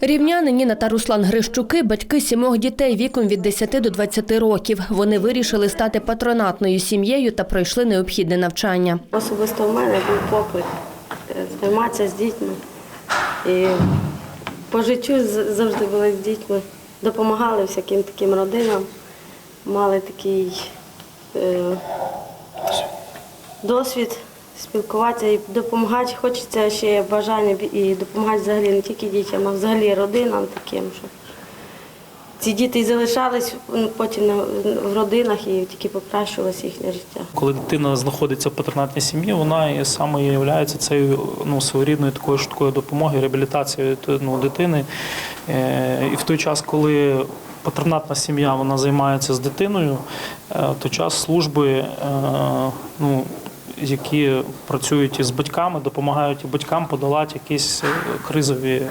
Рівняни Ніна та Руслан Грищуки – батьки сімох дітей віком від 10 до 20 років. Вони вирішили стати патронатною сім'єю та пройшли необхідне навчання. Особисто в мене був поклик е, займатися з дітьми. І по життю завжди були з дітьми. Допомагали всяким таким родинам, мали такий е, досвід спілкуватися і допомагати. Хочеться ще бажання і допомагати взагалі не тільки дітям, а взагалі родинам таким, щоб ці діти і залишались ну, потім в родинах і тільки покращувалося їхнє життя. Коли дитина знаходиться в патронатній сім'ї, вона і саме є цією ну, своєрідною такою швидкою допомогою, реабілітацією ну, дитини. Е, І в той час, коли патронатна сім'я вона займається з дитиною, е, в той час служби, е, ну, які працюють із батьками, допомагають батькам подолати якісь е, кризові е,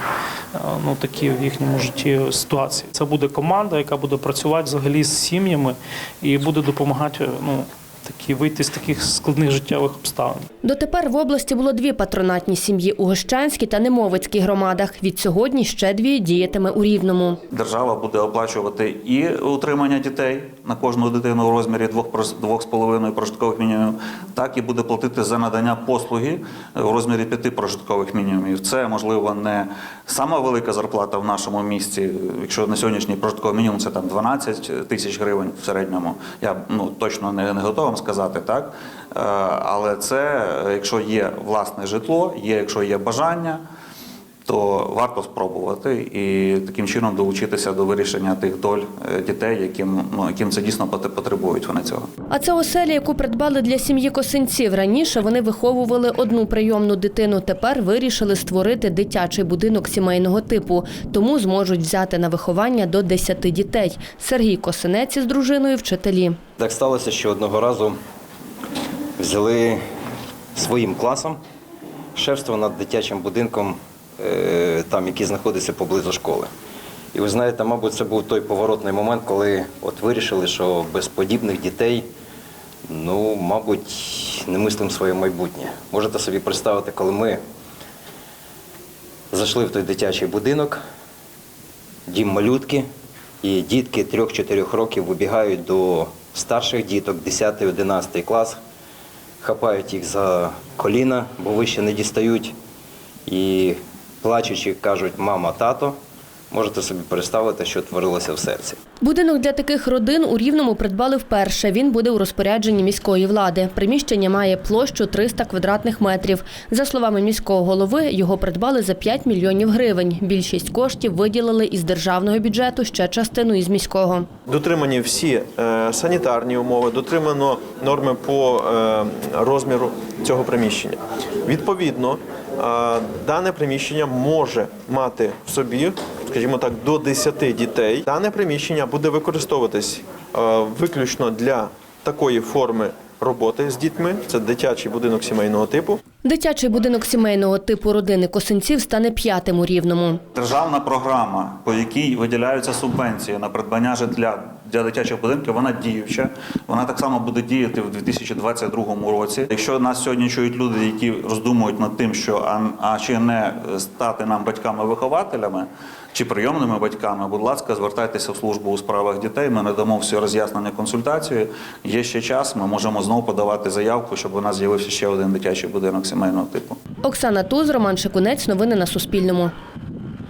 ну, такі в їхньому житті ситуації. Це буде команда, яка буде працювати взагалі з сім'ями і буде допомагати ну, такі, вийти з таких складних життєвих обставин. Дотепер в області було дві патронатні сім'ї – у Гощанській та Немовицькій громадах. Від сьогодні ще дві діятиме у Рівному. Держава буде оплачувати і утримання дітей на кожну дитину в розмірі 2,5 прожиткових мінімумів, так і буде платити за надання послуги в розмірі 5 прожиткових мінімумів. Це можливо не сама велика зарплата в нашому місті. Якщо на сьогоднішній прожитковий мінімум це там 12 тисяч гривень в середньому. Я ну точно не, не готовий вам сказати так. Е, Але це якщо є власне житло, є якщо є бажання то варто спробувати і таким чином долучитися до вирішення тих доль е, дітей, яким ну яким це дійсно потребують вони цього. А це оселя, яку придбали для сім'ї Косинців. Раніше вони виховували одну прийомну дитину. Тепер вирішили створити дитячий будинок сімейного типу. Тому зможуть взяти на виховання до 10 дітей. Сергій Косинець із дружиною вчителі. Так сталося, що одного разу взяли своїм класом шефство над дитячим будинком, е, там, який знаходиться поблизу школи. І ви знаєте, мабуть, це був той поворотний момент, коли от вирішили, що без подібних дітей, ну, мабуть, не мислимо своє майбутнє. Можете собі представити, коли ми зайшли в той дитячий будинок, дім малютки, і дітки 3-4 років вибігають до старших діток, 10-11 клас, хапають їх за коліна, бо вище не дістають. І плачучи кажуть мама, тато, можете собі представити, що творилося в серці. Будинок для таких родин у Рівному придбали вперше. Він буде у розпорядженні міської влади. Приміщення має площу 300 квадратних метрів. За словами міського голови, його придбали за 5 мільйонів гривень. Більшість коштів виділили із державного бюджету, ще частину із міського. Дотримані всі е, санітарні умови, дотримано норми по е, розміру цього приміщення. Відповідно, е, дане приміщення може мати в собі, скажімо так, до 10 дітей. Дане приміщення буде використовуватись е, виключно для такої форми роботи з дітьми. Це дитячий будинок сімейного типу. Дитячий будинок сімейного типу родини Косинців стане п'ятим у Рівному. Державна програма, по якій виділяються субвенції на придбання житла для дитячих будинків, вона діюча. Вона так само буде діяти в 2022 році. Якщо нас сьогодні чують люди, які роздумують над тим, що а, а чи не стати нам батьками-вихователями чи прийомними батьками, будь ласка, звертайтеся в службу у справах дітей. Ми надамо всі роз'яснення консультацію. Є ще час. Ми можемо знову подавати заявку, щоб у нас з'явився ще один дитячий будинок сімейного типу. Оксана Туз, Роман Шикунець. Новини на Суспільному.